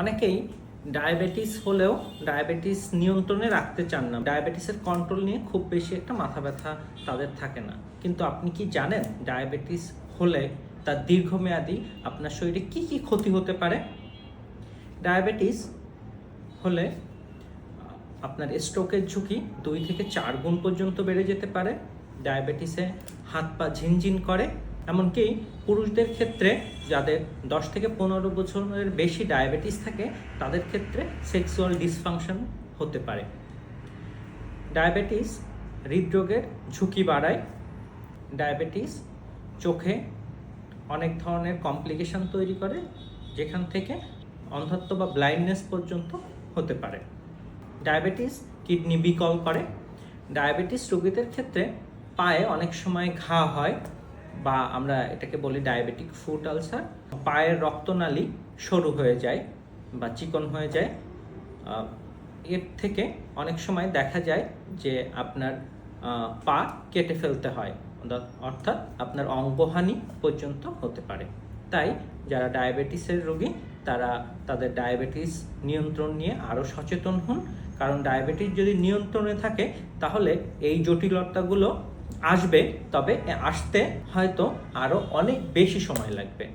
অনেকেই ডায়াবেটিস হলেও ডায়াবেটিস নিয়ন্ত্রণে রাখতে চান না। ডায়াবেটিসের কন্ট্রোল নিয়ে খুব বেশি একটা মাথা ব্যথা তাদের থাকে না। কিন্তু আপনি কি জানেন ডায়াবেটিস হলে তার দীর্ঘমেয়াদী আপনার শরীরে কি কি ক্ষতি হতে পারে? ডায়াবেটিস হলে আপনার স্ট্রোকের ঝুঁকি দুই থেকে চার গুণ পর্যন্ত বেড়ে যেতে পারে। ডায়াবেটিসে হাত পা ঝিনঝিন করে এমনকি পুরুষদের ক্ষেত্রে যাদের দশ থেকে পনেরো বছরের বেশি ডায়াবেটিস থাকে, তাদের ক্ষেত্রে সেক্সুয়াল ডিসফাংশন হতে পারে। ডায়াবেটিস হৃদরোগের ঝুঁকি বাড়ায়। ডায়াবেটিস চোখে অনেক ধরনের কমপ্লিকেশন তৈরি করে, যেখান থেকে অন্ধত্ব বা ব্লাইন্ডনেস পর্যন্ত হতে পারে। ডায়াবেটিস কিডনি বিকল করে। ডায়াবেটিস রোগীদের ক্ষেত্রে পায়ে অনেক সময় ঘা হয়। বা আমরা এটাকে বলি ডায়াবেটিক ফুট আলসার পায়ের রক্তনালী সরু হয়ে যায় বা চিকন হয়ে যায়। এর থেকে অনেক সময় দেখা যায় যে আপনার পা কেটে ফেলতে হয়, অর্থাৎ- আপনার অঙ্গহানি পর্যন্ত হতে পারে। তাই যারা ডায়াবেটিসের রোগী, তারা তাদের ডায়াবেটিস নিয়ন্ত্রণ নিয়ে আরও সচেতন হন। কারণ ডায়াবেটিস যদি নিয়ন্ত্রণে থাকে, তাহলে এই জটিলতাগুলো আসবে তবে আসতে হয়তো আরও অনেক বেশি সময় লাগবে।